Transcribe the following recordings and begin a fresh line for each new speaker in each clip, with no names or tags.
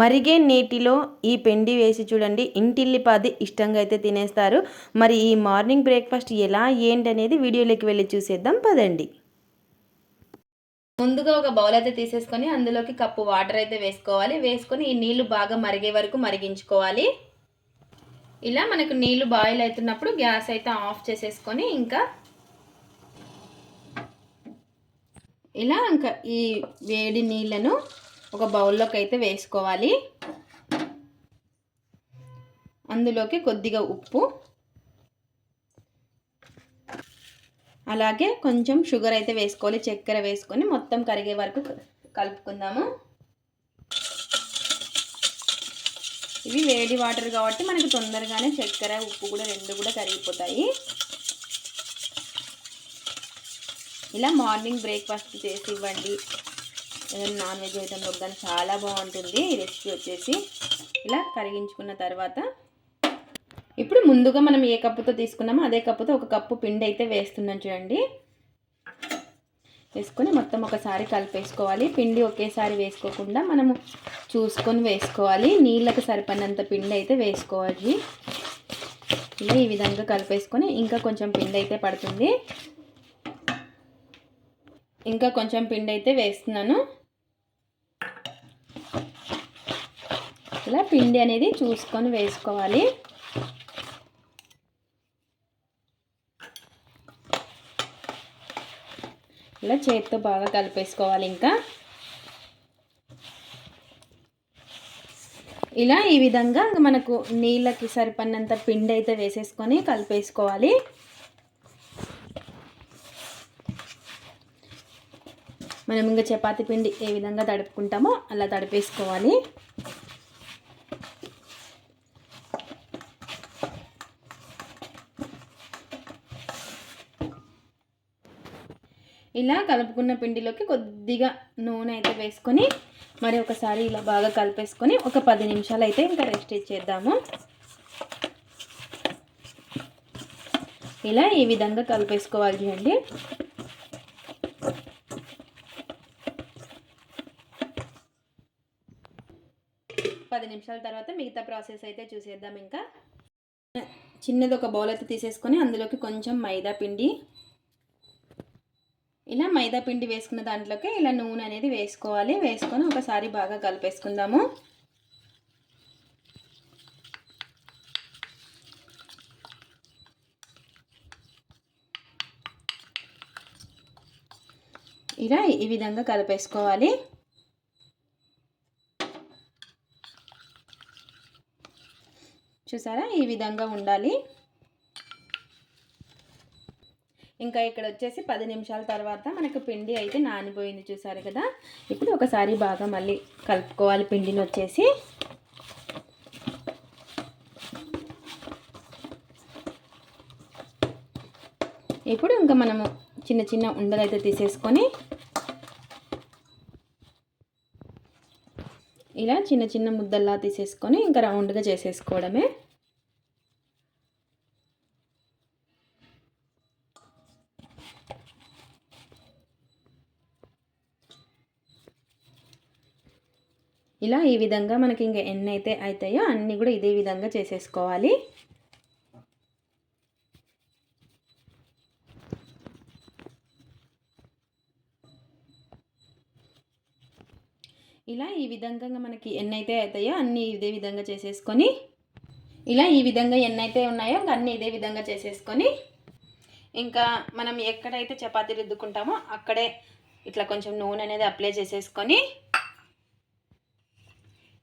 మరిగే నీటిలో ఈ పెండి వేసి చూడండి. ఇంటిల్లిపాది ఇష్టంగా అయితే తినేస్తారు. మరి ఈ మార్నింగ్ బ్రేక్ఫాస్ట్ ఎలా ఏంటి అనేది వీడియోలోకి వెళ్ళి చూసేద్దాం. పదండి. ముందుగా ఒక బౌల్ అయితే తీసేసుకొని అందులోకి కప్పు వాటర్ అయితే వేసుకోవాలి. వేసుకొని ఈ నీళ్ళు బాగా మరిగే వరకు మరిగించుకోవాలి. ఇలా మనకు నీళ్ళు బాయిల్ అవుతున్నప్పుడు గ్యాస్ అయితే ఆఫ్ చేసేసుకొని ఇంకా ఇలా ఇంకా ఈ వేడి నీళ్ళను ఒక బౌల్లోకి అయితే వేసుకోవాలి. అందులోకి కొద్దిగా ఉప్పు. అలాగే కొంచెం షుగర్ అయితే వేసుకోవాలి. చక్కెర వేసుకొని మొత్తం కరిగే వరకు కలుపుకుందాము. ఇవి వేడి వాటర్ కాబట్టి మనకు తొందరగానే చక్కెర ఉప్పు కూడా రెండు కూడా కరిగిపోతాయి. ఇలా మార్నింగ్ బ్రేక్ఫాస్ట్ చేసి ఇవ్వండి. ఏదైనా నాన్ వెజ్ ఐటమ్ వద్దని చాలా బాగుంటుంది. ఈ రెసిపీ వచ్చేసి ఇలా కరిగించుకున్న తర్వాత ఇప్పుడు ముందుగా మనం ఏ కప్పుతో తీసుకున్నామో అదే కప్పుతో ఒక కప్పు పిండి అయితే వేస్తున్నాం చూడండి. వేసుకొని మొత్తం ఒకసారి కలిపేసుకోవాలి. పిండి ఒకేసారి వేసుకోకుండా మనము చూసుకొని వేసుకోవాలి. నీళ్ళకి సరిపడినంత పిండి అయితే వేసుకోవాలి. ఇలా ఈ విధంగా కలిపేసుకొని ఇంకా కొంచెం పిండి అయితే పడుతుంది. ఇంకా కొంచెం పిండి అయితే వేస్తున్నాను. ఇలా పిండి అనేది చూసుకొని వేసుకోవాలి. ఇలా చేతితో బాగా కలిపేసుకోవాలి ఇంకా. ఇలా ఈ విధంగా మనకు నీళ్ళకి సరిపడినంత పిండి అయితే వేసేసుకొని కలిపేసుకోవాలి. మనం ఇంకా చపాతి పిండి ఏ విధంగా తడుపుకుంటామో అలా తడిపేసుకోవాలి. ఇలా కలుపుకున్న పిండిలోకి కొద్దిగా నూనె అయితే వేసుకొని మరి ఒకసారి ఇలా బాగా కలిపేసుకొని ఒక పది నిమిషాలు అయితే ఇంకా రెస్ట్ ఇచ్చేద్దాము. ఇలా ఈ విధంగా కలిపేసుకోవాలి చూడండి పది నిమిషాల తర్వాత మిగతా ప్రాసెస్ అయితే చూసేద్దాం ఇంకా. చిన్నది ఒక బౌల్ అయితే తీసేసుకొని అందులోకి కొంచెం మైదా పిండి ఇలా మైదా పిండి వేసుకున్న దాంట్లోకి ఇలా నూనె అనేది వేసుకోవాలి. వేసుకొని ఒకసారి బాగా కలిపేసుకుందాము. ఇలా ఈ విధంగా కలిపేసుకోవాలి. చూసారా? ఈ విధంగా ఉండాలి. ఇంకా ఇక్కడ వచ్చేసి పది నిమిషాల తర్వాత మనకు పిండి అయితే నానిపోయింది చూసారు కదా? ఇప్పుడు ఒకసారి బాగా మళ్ళీ కలుపుకోవాలి పిండిని వచ్చేసి. ఇప్పుడు ఇంకా మనము చిన్న చిన్న ఉండలు అయితే తీసేసుకొని ఇలా చిన్న చిన్న ముద్దల్లా తీసేసుకొని ఇంకా రౌండ్గా చేసేసుకోవడమే. ఇలా ఈ విధంగా మనకి ఇంకా ఎన్ని అయితే అవుతాయో అన్నీ కూడా ఇదే విధంగా చేసేసుకోవాలి. ఇలా ఈ విధంగా మనకి ఎన్నైతే అవుతాయో అన్నీ ఇదే విధంగా చేసేసుకొని ఇలా ఈ విధంగా ఎన్నైతే ఉన్నాయో అన్నీ ఇదే విధంగా చేసేసుకొని ఇంకా మనం ఎక్కడైతే చపాతీ రుద్దుకుంటామో అక్కడే ఇట్లా కొంచెం నూనె అనేది అప్లై చేసేసుకొని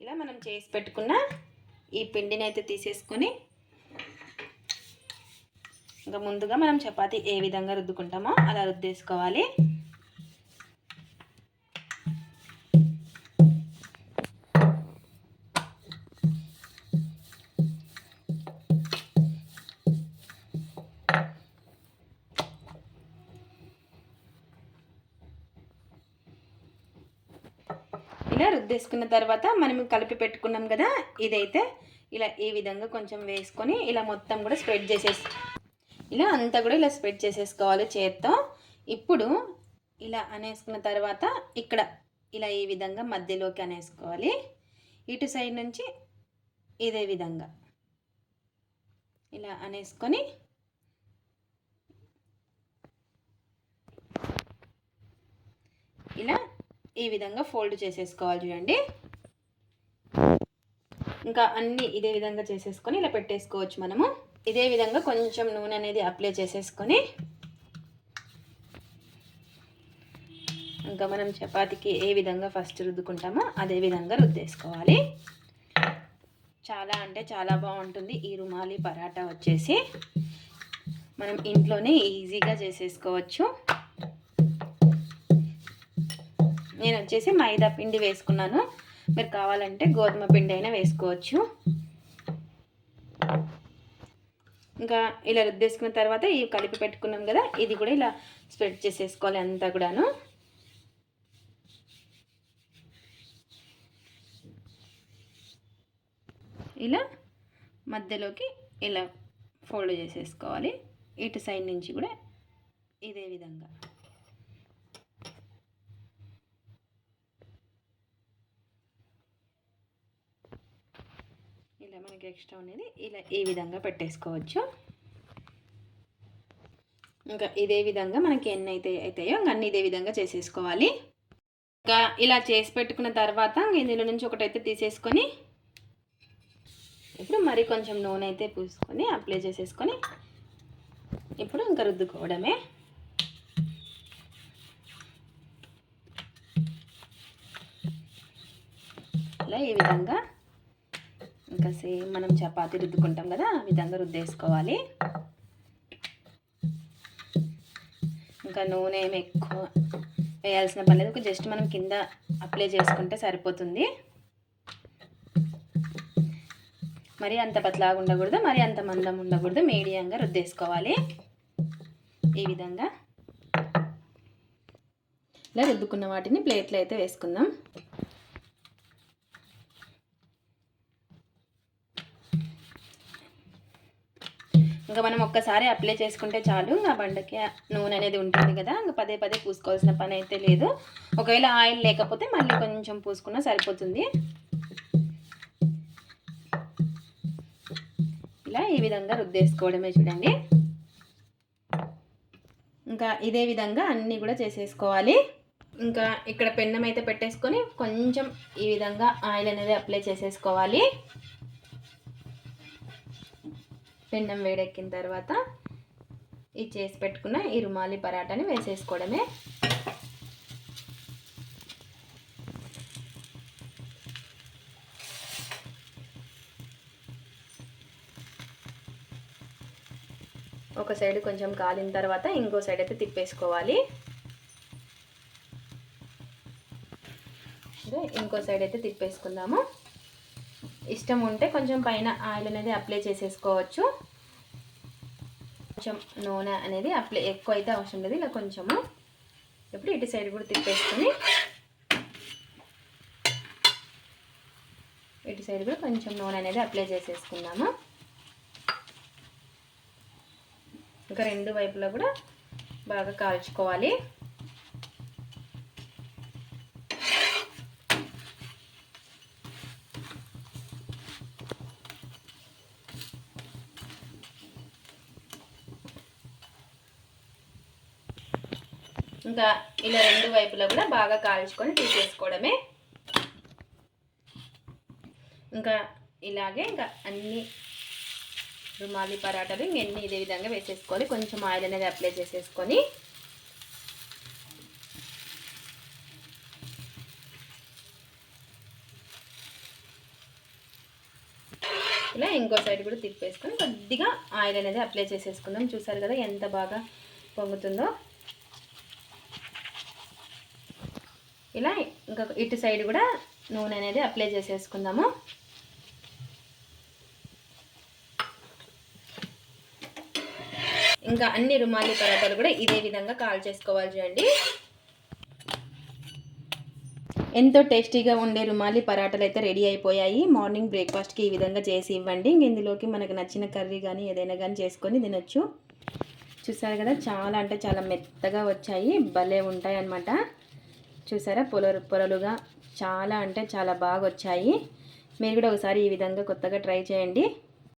ఇలా మనం చేసి పెట్టుకున్న ఈ పిండిని అయితే తీసేసుకొని ఇంకా ముందుగా మనం చపాతీ ఏ విధంగా రుద్దుకుంటామో అలా రుద్దేసుకోవాలి. ఇలా రుద్దేసుకున్న తర్వాత మనం కలిపి పెట్టుకున్నాం కదా ఇదైతే ఇలా ఈ విధంగా కొంచెం వేసుకొని ఇలా మొత్తం కూడా స్ప్రెడ్ చేసేసి ఇలా అంతా కూడా ఇలా స్ప్రెడ్ చేసేసుకోవాలి చేత్తో. ఇప్పుడు ఇలా అనేసుకున్న తర్వాత ఇక్కడ ఇలా ఈ విధంగా మధ్యలోకి అనేసుకోవాలి. ఇటు సైడ్ నుంచి ఇదే విధంగా ఇలా అనేసుకొని ఇలా ఈ విధంగా ఫోల్డ్ చేసేసుకోవాలి చూడండి. ఇంకా అన్నీ ఇదే విధంగా చేసేసుకొని ఇలా పెట్టేసుకోవచ్చు మనము. ఇదే విధంగా కొంచెం నూనె అనేది అప్లై చేసేసుకొని ఇంకా మనం చపాతీకి ఏ విధంగా ఫస్ట్ రుద్దుకుంటామో అదే విధంగా రుద్దేసుకోవాలి. చాలా అంటే చాలా బాగుంటుంది. ఈ రుమాలి పరాటా వచ్చేసి మనం ఇంట్లోనే ఈజీగా చేసేసుకోవచ్చు. నేను వచ్చేసి మైదా పిండి వేసుకున్నాను. మీరు కావాలంటే గోధుమ పిండి అయినా వేసుకోవచ్చు. ఇంకా ఇలా రుద్దేసుకున్న తర్వాత ఇవి కలిపి పెట్టుకున్నాం కదా ఇది కూడా ఇలా స్ప్రెడ్ చేసేసుకోవాలి అంతా కూడాను. ఇలా మధ్యలోకి ఇలా ఫోల్డ్ చేసేసుకోవాలి. ఇటు సైడ్ నుంచి కూడా ఇదే విధంగా. ఇలా మనకి ఎక్స్ట్రా అనేది ఇలా ఈ విధంగా పెట్టేసుకోవచ్చు. ఇంకా ఇదే విధంగా మనకి ఎన్ని అయితే అవుతాయో ఇంకా అన్ని ఇదే విధంగా చేసేసుకోవాలి. ఇంకా ఇలా చేసి పెట్టుకున్న తర్వాత ఇందులో నుంచి ఒకటైతే తీసేసుకొని ఇప్పుడు మరి కొంచెం నూనె అయితే పూసుకొని అప్లై చేసేసుకొని ఇప్పుడు ఇంకా రుద్దుకోవడమే. ఇలా ఈ విధంగా ఇంకా సేమ్ మనం చపాతి రుద్దుకుంటాం కదా ఆ విధంగా రుద్దేసుకోవాలి. ఇంకా నూనె ఏమి ఎక్కువ వేయాల్సిన పని లేదు జస్ట్ మనం కింద అప్లై చేసుకుంటే సరిపోతుంది. మరి అంత పతలాగా ఉండకూడదు మరి అంత మందం ఉండకూడదు మీడియంగా రుద్దేసుకోవాలి. ఈ విధంగా. ఇలా రుద్దుకున్న వాటిని ప్లేట్లో అయితే వేసుకుందాం. ఇంకా మనం ఒక్కసారి అప్లై చేసుకుంటే చాలు. ఆ బండకి నూనె అనేది ఉంటుంది కదా. ఇంకా పదే పదే పూసుకోవాల్సిన పని అయితే లేదు. ఒకవేళ ఆయిల్ లేకపోతే మళ్ళీ కొంచెం పూసుకున్నా సరిపోతుంది. ఇలా ఈ విధంగా రుద్దేసుకోవడమే చూడండి. ఇంకా ఇదే విధంగా అన్నీ కూడా చేసేసుకోవాలి. ఇంకా ఇక్కడ పెన్నం అయితే పెట్టేసుకొని కొంచెం ఈ విధంగా ఆయిల్ అనేది అప్లై చేసేసుకోవాలి. పెన్నం వేడెక్కిన తర్వాత ఈ చేసి పెట్టుకున్న ఈ రుమాలి పరాటాని వేసేసుకోవడమే. ఒక సైడ్ కొంచెం కాలిన తర్వాత ఇంకో సైడ్ అయితే తిప్పేసుకోవాలి. ఇంకో సైడ్ అయితే తిప్పేసుకుందాము. ఇష్టం ఉంటే కొంచెం పైన ఆయిల్ అనేది అప్లై చేసేసుకోవచ్చు. కొంచెం నూనె అనేది అప్లై ఎక్కువ అయితే అవసరం లేదు ఇలా కొంచెము. ఇప్పుడు ఇటు సైడ్ కూడా తిప్పేసుకొని ఇటు సైడ్ కూడా కొంచెం నూనె అనేది అప్లై చేసేసుకున్నాము ఇంకా రెండు వైపులా కూడా బాగా కాల్చుకోవాలి. ఇంకా ఇలా రెండు వైపులా కూడా బాగా కాల్చుకొని తీసేసుకోవడమే ఇంకా ఇలాగే ఇంకా అన్ని రుమాలి పరాటాలు ఇంకెన్ని ఇదే విధంగా వేసేసుకోవాలి. కొంచెం ఆయిల్ అనేది అప్లై చేసేసుకొని. ఇలా ఇంకో సైడ్ కూడా తిప్పేసుకొని కొద్దిగా ఆయిల్ అనేది అప్లై చేసేసుకుందాం. చూసారు కదా ఎంత బాగా పొంగుతుందో. ఇలా ఇంకా ఇటు సైడ్ కూడా నూనె అనేది అప్లై చేసేసుకుందాము. ఇంకా అన్ని రుమాలి పరాటాలు కూడా ఇదే విధంగా కాల్ చేసుకోవాలి చూడండి. ఎంతో టేస్టీగా ఉండే రుమాలి పరాటాలు అయితే రెడీ అయిపోయాయి. మార్నింగ్ బ్రేక్ఫాస్ట్కి ఈ విధంగా చేసి ఇవ్వండి. ఇందులోకి మనకు నచ్చిన కర్రీ కానీ ఏదైనా కానీ చేసుకొని తినొచ్చు. చూసారు కదా చాలా అంటే చాలా మెత్తగా వచ్చాయి. భలే ఉంటాయి అన్నమాట చూసారా? పొలరు పొరలుగా చాలా అంటే చాలా బాగా వచ్చాయి మీరు కూడా ఒకసారి ఈ విధంగా కొత్తగా ట్రై చేయండి.